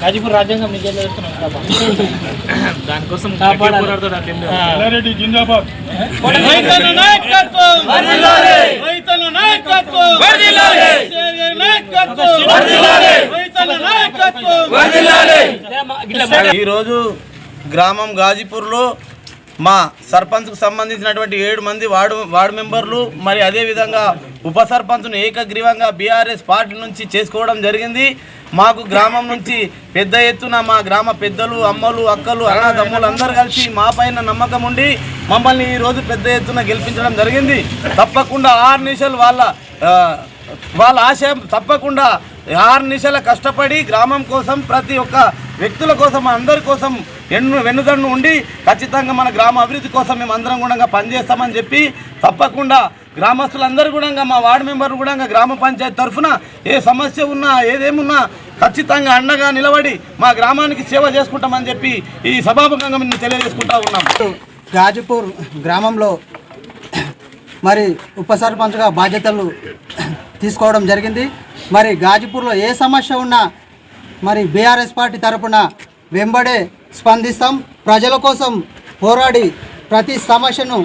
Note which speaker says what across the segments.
Speaker 1: గాజీపూర్ రాజ్యాంగం
Speaker 2: దానికోసం
Speaker 3: ఈరోజు గ్రామం గాజీపూర్లో మా సర్పంచ్కు సంబంధించినటువంటి ఏడు మంది వార్డు వార్డు మెంబర్లు మరి అదేవిధంగా ఉప సర్పంచ్ను ఏకగ్రీవంగా బీఆర్ఎస్ పార్టీ నుంచి చేసుకోవడం జరిగింది. మాకు గ్రామం నుంచి పెద్ద ఎత్తున మా గ్రామ పెద్దలు అమ్మలు అక్కలు అన్నదమ్ములు అందరూ కలిసి మా పైన నమ్మకం ఉండి మమ్మల్ని ఈరోజు పెద్ద ఎత్తున గెలిపించడం జరిగింది. తప్పకుండా ఆరు నిమిషాలు వాళ్ళ వాళ్ళ ఆశయం తప్పకుండా ఆరు నిమిషాల కష్టపడి గ్రామం కోసం ప్రతి ఒక్క వ్యక్తుల కోసం అందరి కోసం ఎన్ను వెన్నుదన్ను ఉండి ఖచ్చితంగా మన గ్రామ అభివృద్ధి కోసం మేము అందరం కూడా పనిచేస్తామని చెప్పి తప్పకుండా గ్రామస్తులందరూ కూడా మా వార్డు మెంబర్ కూడా గ్రామ పంచాయతీ తరఫున ఏ సమస్య ఉన్నా ఏదేమున్నా ఖచ్చితంగా అండగా నిలబడి మా గ్రామానికి సేవ చేసుకుంటామని చెప్పి ఈ సభాముఖంగా మేము తెలియజేసుకుంటా ఉన్నాం.
Speaker 4: గాజీపూర్ గ్రామంలో మరి ఉప సర్పంచ్గా బాధ్యతలు తీసుకోవడం జరిగింది. మరి గాజీపూర్లో ఏ సమస్య ఉన్నా మరి బీఆర్ఎస్ పార్టీ తరపున వెంబడే స్పందిస్తాం. ప్రజల కోసం పోరాడి ప్రతి సమస్యను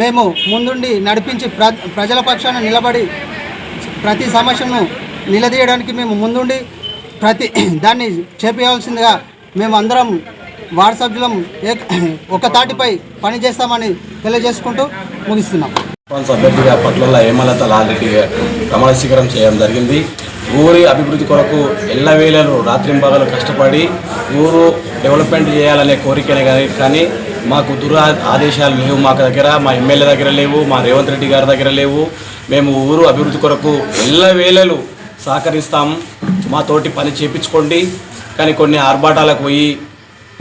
Speaker 4: మేము ముందుండి నడిపించి ప్ర ప్రజల పక్షాన నిలబడి ప్రతి సమస్యను నిలదీయడానికి మేము ముందుండి ప్రతి దాన్ని చేపయాల్సిందిగా మేము అందరం వార్డు సభ్యులం ఒక తాటిపై పనిచేస్తామని తెలియజేసుకుంటూ ముగిస్తున్నాం.
Speaker 5: సర్పంచ్ పట్ల హేమలత లాల్రెడ్డి ప్రమాణ స్వీకారం చేయడం జరిగింది. ఊరి అభివృద్ధి కొరకు ఎల్లవేళలు రాత్రింపగలు కష్టపడి ఊరు డెవలప్మెంట్ చేయాలనే కోరికనే కానీ కానీ మాకు దుర ఆదేశాలు లేవు మాకు దగ్గర మా ఎమ్మెల్యే దగ్గర లేవు మా రేవంత్ రెడ్డి గారి దగ్గర లేవు. మేము ఊరు అభివృద్ధి కొరకు ఎల్లవేళలు సహకరిస్తాం. మా తోటి పని చేపించుకోండి. కానీ కొన్ని ఆర్భాటాలకు పోయి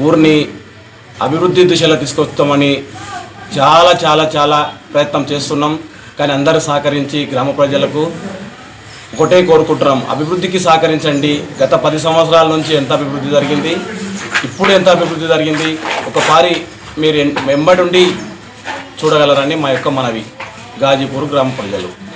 Speaker 5: ఊరిని అభివృద్ధి దిశలో తీసుకొస్తామని చాలా చాలా చాలా ప్రయత్నం చేస్తున్నాం. కానీ అందరూ సహకరించి గ్రామ ప్రజలకు ఒకటే కోరుకుంటున్నాం. అభివృద్ధికి సహకరించండి. గత పది సంవత్సరాల నుంచి ఎంత అభివృద్ధి జరిగింది? ఇప్పుడు ఎంత అభివృద్ధి జరిగింది? ఒకసారి మీరు వెంబడి వెంబడుండి చూడగలరని మా యొక్క మనవి. గాజీపూర్ గ్రామ ప్రజలు.